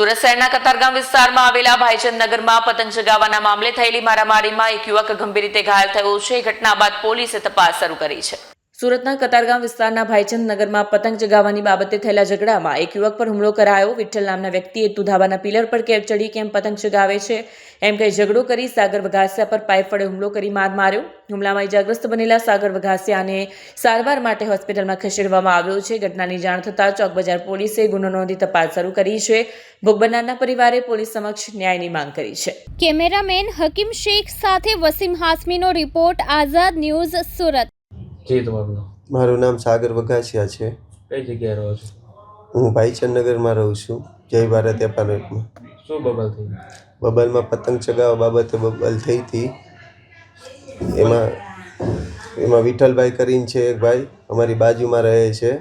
સુરત શહેરના કતારગામ વિસ્તારમાં આવેલા ભાઈચંદનગરમાં પતંગ ચગાવવાના મામલે થયેલી મારામારીમાં એક યુવક ગંભીર રીતે ઘાયલ થયો છે. ઘટના બાદ પોલીસે તપાસ શરૂ કરી છે. સુરતના કતારગામ વિસ્તારના ભાઈચંદ નગરમાં પતંગ ચગાવવાની બાબતે થયેલા ઝઘડામાં એક યુવક પર હુમલો કરાયો. વિઠ્ઠલ નામના વ્યક્તિએ તુધાબાના પિલર પર કેમ ચડી કેમ પતંગ ચગાવે છે? એમ કહી ઝઘડો કરી સાગર વઘાસિયા પર પાઇપ વડે હુમલો કરી માર માર્યો. હુમલામાં ઇજાગ્રસ્ત બનેલા સાગર વઘાસિયાને સારવાર માટે હોસ્પિટલમાં ખસેડવામાં આવ્યો છે. ઘટનાની જાણ થતાં ચોક બજાર પોલીસે ગુનો નોંધી તપાસ શરૂ કરી છે. ભોગ બનનારના પરિવારે પોલીસ સમક્ષ ન્યાયની માંગ કરી છે. કેમેરામેન હકીમ શેખ સાથે વસીમ હાસમીનો રિપોર્ટ, આઝાદ ન્યૂઝ સુરત. જી તમારું નામ? મારું નામ સાગર વઘાસિયા છે. કઈ જગ્યાએ રહો છો? હું ભાઈચંદનગરમાં રહું છું. જય ભારત એપાર્ટમેન્ટમાં શું બબલ થઈ બબલમાં પતંગ ચગાવવા બાબતે બબલ થઈ હતી. એમાં એમાં વિઠ્ઠલભાઈ કરીને છે એક ભાઈ અમારી બાજુમાં રહે છે.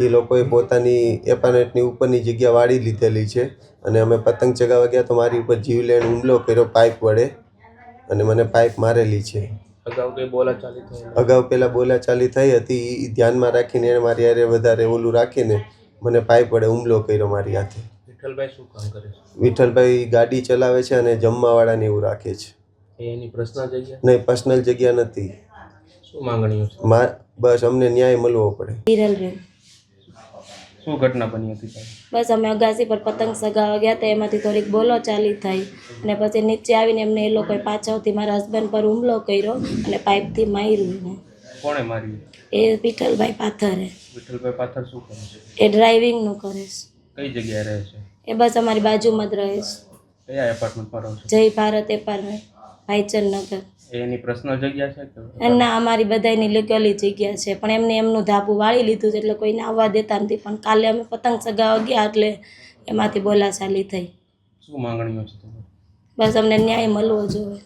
એ લોકોએ પોતાની એપાર્ટમેન્ટની ઉપરની જગ્યા વાળી લીધેલી છે. અને અમે પતંગ ચગાવવા ગયા તો મારી ઉપર જીવલેણ હુમલો કર્યો પાઇપ વડે. અને મને પાઇપ મારેલી છે. અગાઉ કઈ બોલા ચાલી થઈ અગાઉ પહેલાં બોલાચાલી થઈ હતી એ ધ્યાનમાં રાખીને એને મારી હારે વધારે ઓલું રાખીને મને પાઈ પડે હુમલો કર્યો મારી હાથે. વિઠ્ઠલભાઈ શું કામ કરે છે? વિઠ્ઠલભાઈ ગાડી ચલાવે છે અને જમવાવાળાને એવું રાખે છે. એની પર્સનલ જગ્યા? નહીં પર્સનલ જગ્યા નથી. શું માંગણીઓ છે? બસ અમને ન્યાય મળવો પડે. શું ઘટના બની હતી બસ અમે અગાસી પર પતંગ સગાવવા ગયા હતા એમાંથી થોડીક બોલો ચાલી થઈ. અને પછી નીચે આવીને એમને એ લોકોએ પાછળથી મારા હસબન્ડ પર હુમલો કર્યો અને પાઇપથી માર્યું કોણે માર્યું? એ વિઠ્ઠલભાઈ પાથરે. વિઠ્ઠલભાઈ પાથર શું કરે છે? એ ડ્રાઇવિંગનું કરે છે. કઈ જગ્યાએ રહે છે? એ બસ અમારી બાજુમાં જ રહે છે. કયા એપાર્ટમેન્ટ પર રહે છે? જય ભારત એપાર્ટમેન્ટ ભાઈચંદ નગર. એની પર્સનલ જગ્યા છે એના અમારી બધાની લીગલી જગ્યા છે પણ એમને એમનું ધાબુ વાળી લીધું છે એટલે કોઈને આવવા દેતા નથી પણ કાલે અમે પતંગ સગાવવા ગયા એટલે એમાંથી બોલાચાલી થઈ. શું માંગણીઓ છે બસ અમને ન્યાય મળવો જોઈએ.